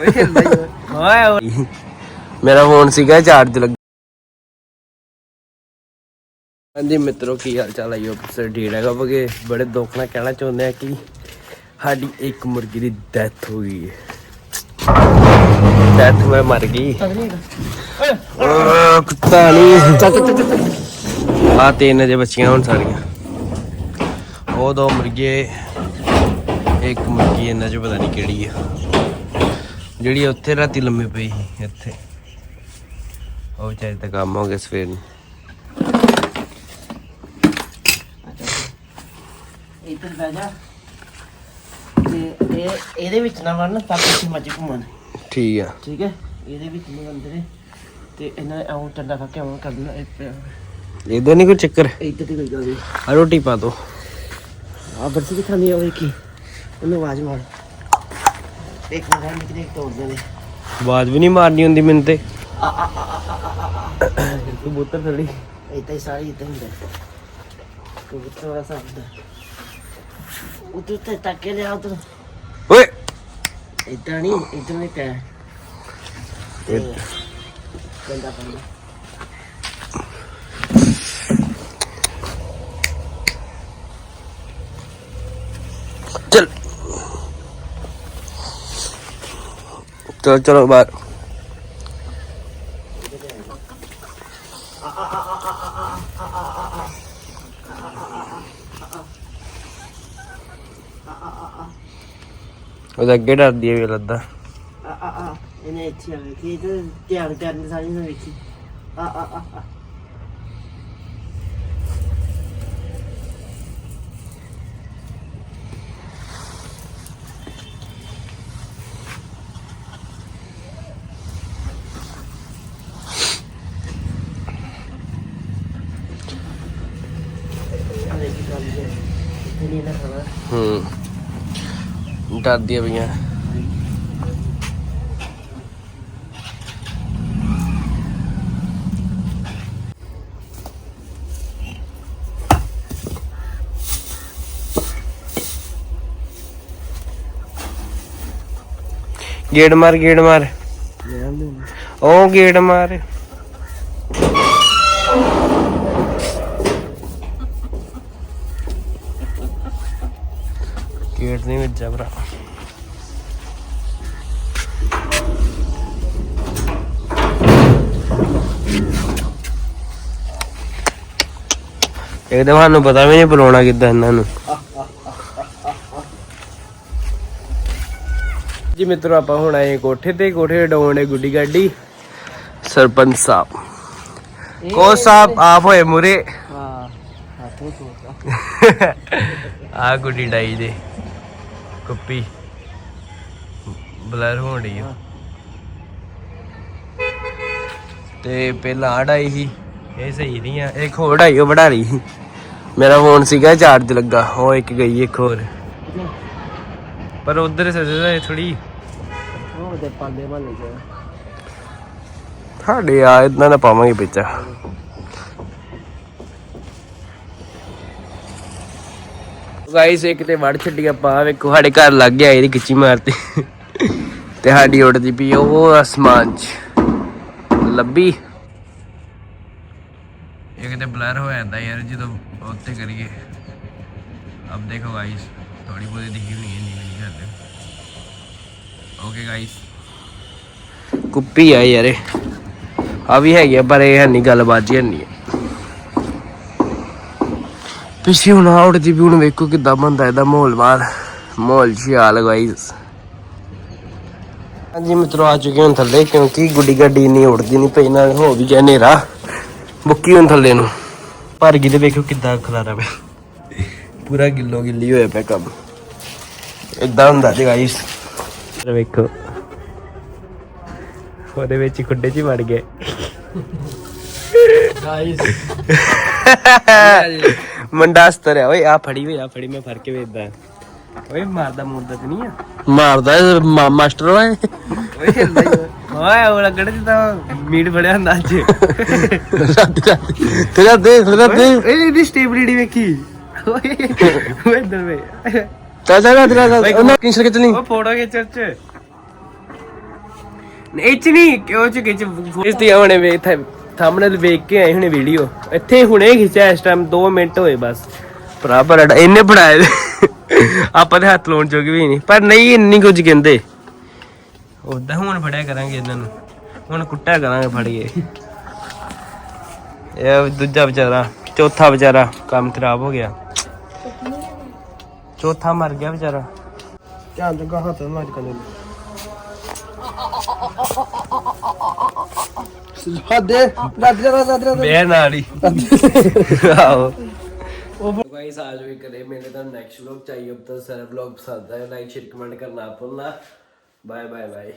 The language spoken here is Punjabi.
ਓਏ ਮੇਰਾ ਫੋਨ ਸੀਗਾ ਚਾਰਜ ਲੱਗਾ ਹਾਂਜੀ ਮਿੱਤਰੋ, ਕੀ ਹਾਲ ਚਾਲ ਹੈ ਯੋ ਸਰ ਠੀਕ ਹੈਗਾ ਬਗੇ ਬੜੇ ਦੁੱਖ ਨਾਲ ਕਹਿਣਾ ਚਾਹੁੰਦੇ ਆ ਕਿ ਸਾਡੀ ਇੱਕ ਮੁਰਗੀ ਦੀ ਡੈਥ ਹੋ ਗਈ ਹੈ। ਡੈਥ ਮੈਂ ਮਰ ਗਈ। ਕੁੱਤਾ ਨਹੀਂ ਆ ਤਿੰਨ ਜੇ ਬੱਚੀਆਂ ਹੁਣ ਸਾਰੀਆਂ। ਉਹ ਦੋ ਮੁਰਗੇ, ਇੱਕ ਮੁਰਗੀ ਇਹਨਾਂ ਚ ਪਤਾ ਨਹੀਂ ਕਿਹੜੀ ਆ। ਜਿਹੜੀ ਉੱਥੇ ਰਾਤੀ ਲੰਮੇ ਪਈ ਸੀ ਇੱਥੇ। ਉਹ ਵਿਚਾਰੀ ਤਾਂ ਕੰਮ ਹੋ ਗਿਆ ਸਵੇਰ ਨੂੰ। ਇੱਧਰ ਬਹਿ ਜਾ। ਤੇ ਇਹ ਇਹਦੇ ਵਿੱਚ ਨਾ ਵੜਨ ਤਾਂ ਪਿੱਛੇ ਮੱਝ ਘੁੰਮਣ ਠੀਕ ਆ। ਠੀਕ ਹੈ? ਇਹਦੇ ਵਿੱਚ ਨੂੰ ਅੰਦਰ ਹੈ ਤੇ ਇਹਨਾਂ ਨੇ ਆਉਂ ਟੰਡਾ ਖਾ ਕੇ ਆਉਂ ਕਰ ਦੇਣਾ ਇਹ ਪਿਆ। ਇਹਦਾ ਨਹੀਂ ਕੋਈ ਚੱਕਰ? ਇੱਧਰ ਦੀ ਕੋਈ ਗੱਲ ਨਹੀਂ। ਆ ਰੋਟੀ ਪਾ ਦੋ। ਆ ਬਰਸੀ ਦਿਖਾਣੀ ਹੋਵੇ ਕੀ ਉਹਨੂੰ ਆਵਾਜ਼ ਮਾਰ। ਇੱਕ ਮਿੰਟ ਤੋੜ ਦੇ ਆਵਾਜ਼ ਵੀ ਨਹੀਂ ਮਾਰਨੀ ਹੁੰਦੀ ਮੈਨੂੰ ਤੇ। ਕਬੂਤਰ ਥੜੀ। ਇੱਥੇ ਹੀ ਸਾਰੀ ਇੱਥੇ ਹੁੰਦਾ। ਕਬੂਤਰ ਵਾਲਾ ਸਭ ਹੁੰਦਾ। ਉਧਰ ਤੇ ਤੱਕ ਲਿਆ ਉਧਰ। ਓਏ! ਇੱਧਰ ਨਹੀਂ ਇੱਧਰ ਨਹੀਂ ਪਿਆ। ਤੇ ਗੰਦਾ ਚਲੋ ਚਲੋ ਬਾਹਰ ਉਹਦਾ ਅੱਗੇ ਡਰਦੀ ਹੈ ਵੀ ਲੱਦਾ ਆ ਆ ਆ ਇਹਨੇ ਇੱਥੇ ਆ ਵੇਖੀ ਤੇ ਧਿਆਨ ਕਰਨ ਸਾਰੀ ਨੂੰ ਵੇਖੀ ਆ ਆ ਆ ਆ ਆ ਵੇਖੀ ਗੱਲ ਜੇ ਇੱਥੇ ਨਹੀਂ ਨਾ ਖਾਣਾ ਹੂੰ ਡਰਦੀਆਂ ਪਈਆਂ ਗੇੜ ਮਾਰ ਗੇੜ ਮਾਰ ਲੈ ਆਉਂਦੇ ਉਹ ਗੇੜ ਮਾਰ ਗੇੜ ਨਹੀਂ ਵੱਜਾ ਭਰਾ। ਇਹ ਤਾਂ ਸਾਨੂੰ ਪਤਾ ਵੀ ਨਹੀਂ ਬੁਲਾਉਣਾ ਕਿੱਦਾਂ ਇਹਨਾਂ ਨੂੰ। ਜੀ ਮਿੱਤਰੋ ਆਪਾਂ ਹੁਣ ਆਏ ਕੋਠੇ ਤੇ। ਕੋਠੇ ਡਾਉਣੇ ਗੁੱਡੀ ਗਾਡੀ। ਸਰਪੰਚ ਸਾਹਿਬ। ਕੋ ਸਾਹਿਬ ਆਪ ਹੋਏ ਮੁਰੇ ਹਾਂ ਆ ਗੁੱਡੀ ਡਾਈ ਦੇ। ਕੁੱਪੀ। ਬਲਰ ਹੋਣ ਡਈ ਆ। ਤੇ ਪਹਿਲਾਂ ਆ ਡਾਈ ਸੀ। ਇਹ ਸਹੀ ਨਹੀਂ ਆ। ਇੱਕ ਹੋਰ ਡਾਈ ਉਹ ਬੜਾ ਰਹੀ ਸੀ। ਮੇਰਾ ਫੋਨ ਸੀਗਾ ਚਾਰਜ ਲੱਗਾ। ਉਹ ਇੱਕ ਗਈ ਇੱਕ ਹੋਰ। ਪਰ ਉਧਰ ਸਜਦਾ ਥੋੜੀ ਉਹ ਦੇ ਪਾਲੇ ਮਾਲੇ ਚ ਸਾਡੇ ਆ ਇਦਾਂ ਦਾ ਪਾਵਾਂਗੇ ਪਿੱਛਾ ਗਾਈਸ ਇੱਕ ਤੇ ਵੜ ਛੱਡੀ ਆਪਾਂ, ਵੇਖੋ ਸਾਡੇ ਘਰ ਲੱਗ ਗਿਆ ਇਹਦੀ ਕਿੱਚੀ ਮਾਰਤੀ। ਤੇ ਸਾਡੀ ਉੱਡਦੀ ਪਈ ਉਹ ਅਸਮਾਨ 'ਚ। ਲੱਭੀ। ਇਹ ਕਿਤੇ ਬਲਰ ਹੋ ਜਾਂਦਾ ਯਾਰ, ਜਦੋਂ ਉੱਤੇ ਕਰੀਏ। ਅਬ ਦੇਖੋ ਗਾਈਸ ਥੋੜੀ ਬਹੁਤੀ ਦਿਖੀ ਹੋਣੀ ਹੈ ਨਹੀਂ ਕਰਦੇ। ਓਕੇ ਗਾਈਸ ਕੁੱਪੀ ਆ ਯਾਰ ਆ ਵੀ ਹੈਗੀ ਆ, ਪਰ ਇਹ ਹੈ ਨਹੀਂ ਗੱਲਬਾਤ ਜੀ ਨਹੀਂ ਪਿੱਛੇ ਹੁਣ ਆ ਉੜਦੀ ਵੀ ਹੁਣ ਵੇਖੋ ਕਿੱਦਾਂ ਬੰਦਾ ਇਹਦਾ ਮਾਹੌਲ ਮਾਰ ਮਾਹੌਲ ਸ਼ਿਆਲ ਗਾਈਸ ਹਾਂਜੀ ਮਿੱਤਰੋ ਆ ਚੁੱਕੇ ਹਾਂ ਥੱਲੇ ਕਿਉਂਕਿ ਗੁੱਡੀ ਗੱਡੀ ਨਹੀਂ ਉੜਦੀ ਨਹੀਂ ਪਈ ਨਾ ਹੋ ਵੀ ਗਿਆ ਹਨੇਰਾ। ਬੁੱਕੀ ਹੁਣ ਥੱਲੇ ਨੂੰ। ਭਰ ਗਈ ਤੇ ਵੇਖੋ ਕਿੱਦਾਂ ਖਲਾਰਾ ਪਿਆ। ਪੂਰਾ ਗਿੱਲੋ ਗਿੱਲੀ ਹੋਇਆ ਪਿਆ ਕੰਮ। ਇਦਾਂ ਹੁੰਦਾ ਜੀ ਗਾਈਸ ਵੇਖੋ। ਉਹਦੇ ਵਿੱਚ ਖੁੱਡੇ 'ਚ ਹੀ ਵੜ ਗਏ। ਗਾਇਸ ਮੁੰਡਾ ਅਸਤਰ ਆ ਓਏ ਆ ਫੜੀ ਵੇ ਆ ਫੜੀ ਮੈਂ ਫੜ ਕੇ ਵੇਖਦਾ। ਓਏ ਮਾਰਦਾ ਮੁਰਦਾ ਤੇ ਨਹੀਂ ਆ? ਮਾਰਦਾ ਇਹ ਮਾ- ਮਾਸਟਰ ਓਏ ਓਏ ਹਿੱਲਦਾ ਹੀ ਓਏ। ਓਏ ਉਹ ਲੱਗੜ ਜਿੱਦਾਂ ਮੀਟ ਫੜਿਆ ਹੁੰਦਾ ਅੱਜ। ਰਾਤੀ ਰਾਤੀ ਤੇਰਾ ਦੇਖ ਤੇਰਾ ਓਏ ਦੇਖ ਓਏ ਇਹਦੀ ਸਟੇਬਿਲਿਟੀ ਵੇਖੀ। ਓਏ ਓਏ ਇੱਧਰ ਵੇ। ਚੱਲ ਚੱਲ ਤੇਰਾ ਉਹਨਾਂ ਕਿੰਸਰ ਕੇ ਚਲੀ ਉਹ ਫੋਟੋ ਖਿੱਚ ਚ। ਇਹ ਚ ਨਹੀਂ ਕਿਉਂ ਚ ਕਿਚ ਇਸ ਤੇ ਹੁਣੇ ਵੇਖ ਥੰਬਨੇਲ ਵੇਖ ਕੇ ਆਏ ਹੁਣੇ ਵੀਡੀਓ ਇੱਥੇ ਹੁਣੇ ਖਿੱਚਿਆ, ਇਸ ਟਾਈਮ 2 ਮਿੰਟ ਹੋਏ ਬਸ। ਭਰਾ ਬੜਾ ਇਹਨੇ ਬਣਾਏ ਆਪਾਂ ਦੇ ਹੱਥ ਲਾਉਣ ਜੋਗੇ ਵੀ ਨਹੀਂ। ਪਰ ਨਹੀਂ, ਇੰਨੀ ਕੁਝ ਕਹਿੰਦੇ। ਉਦਾਂ ਹੁਣ ਫੜਿਆ ਕਰਾਂਗੇ ਇਹਨਾਂ ਨੂੰ। ਹੁਣ ਕੁੱਟਿਆ ਕਰਾਂਗੇ ਫੜ ਕੇ ਇਹ ਦੂਜਾ ਵਿਚਾਰਾ, ਚੌਥਾ ਵਿਚਾਰਾ, ਕੰਮ ਖਰਾਬ ਹੋ ਗਿਆ। ਚੌਥਾ ਮਰ ਗਿਆ ਵਿਚਾਰਾ। ਧਿਆਨ ਜਗਾ ਹੱਥ ਮਾਰ ਕੇ ਹੱਦੇ ਰੱਦ ਜਰਾ ਰੱਦ ਜਰਾ ਬੇਰ ਨਾਲ ਹੀ ਆਓ ਗਾਇਸ आज भी करे मैंने तो नेक्स्ट व्लॉग चाहिए अब तो सारा व्लॉग पसंद आया लाइक शेयर कमेंट करना भूलना बाय बाय बाय